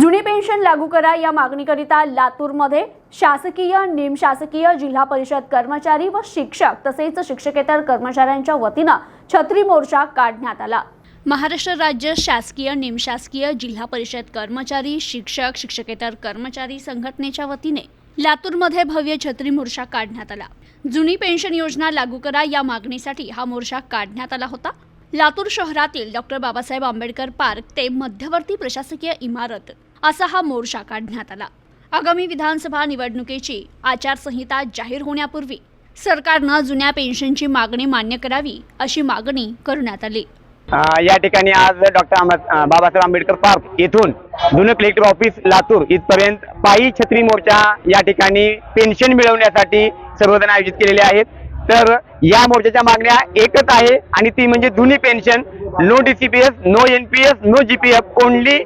जुनी पेन्शन लागू करा या मागणीकरिता लातूरमध्ये शासकीय निमशासकीय जिल्हा परिषद कर्मचारी व शिक्षक तसेच शिक्षकेतर कर्मचाऱ्यांच्या वतीनं छत्री मोर्चा काढण्यात आला. महाराष्ट्र राज्य शासकीय निमशासकीय जिल्हा परिषद कर्मचारी शिक्षक शिक्षकेतर कर्मचारी संघटनेच्या वतीने लातूरमध्ये भव्य छत्री मोर्चा काढण्यात आला. जुनी पेन्शन योजना लागू करा या मागणीसाठी हा मोर्चा काढण्यात आला होता. लातूर शहरातील डॉक्टर बाबासाहेब आंबेडकर पार्क ते मध्यवर्ती प्रशासकीय इमारत असा हा मोर्चा काढण्यात आला. आगामी विधानसभा निवडणुकीची आचारसंहिता जाहीर होण्यापूर्वी सरकारनं जुन्या पेन्शनची मागणी मान्य करावी अशी मागणी करण्यात आली. या ठिकाणी आज डॉक्टर बाबासाहेब आंबेडकर पार्क येथून जुनं कलेक्टर ऑफिस लातूर इथपर्यंत पायी छत्री मोर्चा या ठिकाणी पेन्शन मिळवण्यासाठी सर्वजण आयोजित केलेले आहेत. तर या मोर्चाच्या मागण्या एकच आहे आणि ती म्हणजे जुनी pension no DCPS no NPS no GPF only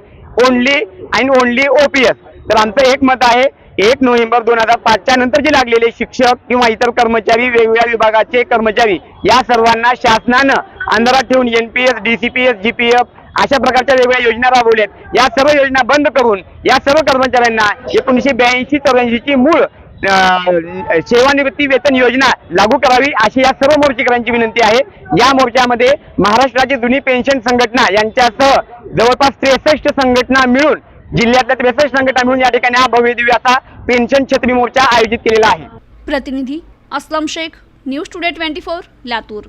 only and only OPS तर आमचं एक मत आहे एक नोव्हेंबर दोन हजार पाचच्या नंतर जे लागलेले शिक्षक किंवा इतर कर्मचारी वेगवेगळ्या विभागाचे कर्मचारी या सर्वांना शासनानं अंधारात ठेवून एनपीएस डीसीपीएस जीपीएफ अशा प्रकारच्या वेगवेगळ्या योजना राबवल्यात. या सर्व योजना बंद करून या सर्व कर्मचाऱ्यांना एकोणीसशे ब्याऐंशी चौऱ्याऐंशीची मूळ सेवानिवृत्ती वेतन योजना लागू करावी अशी या सर्व मोर्चेकरांची विनंती आहे. या मोर्चामध्ये महाराष्ट्राची जुनी पेन्शन संघटना यांच्यासह जवळपास त्रेसष्ट संघटना मिळून जिल्ह्यातल्या त्रेसष्ट संघटना मिळून या ठिकाणी हा भव्य दिव्य असा पेन्शन छत्री मोर्चा आयोजित केलेला आहे. प्रतिनिधी Aslam Shaikh news today twenty four Latur.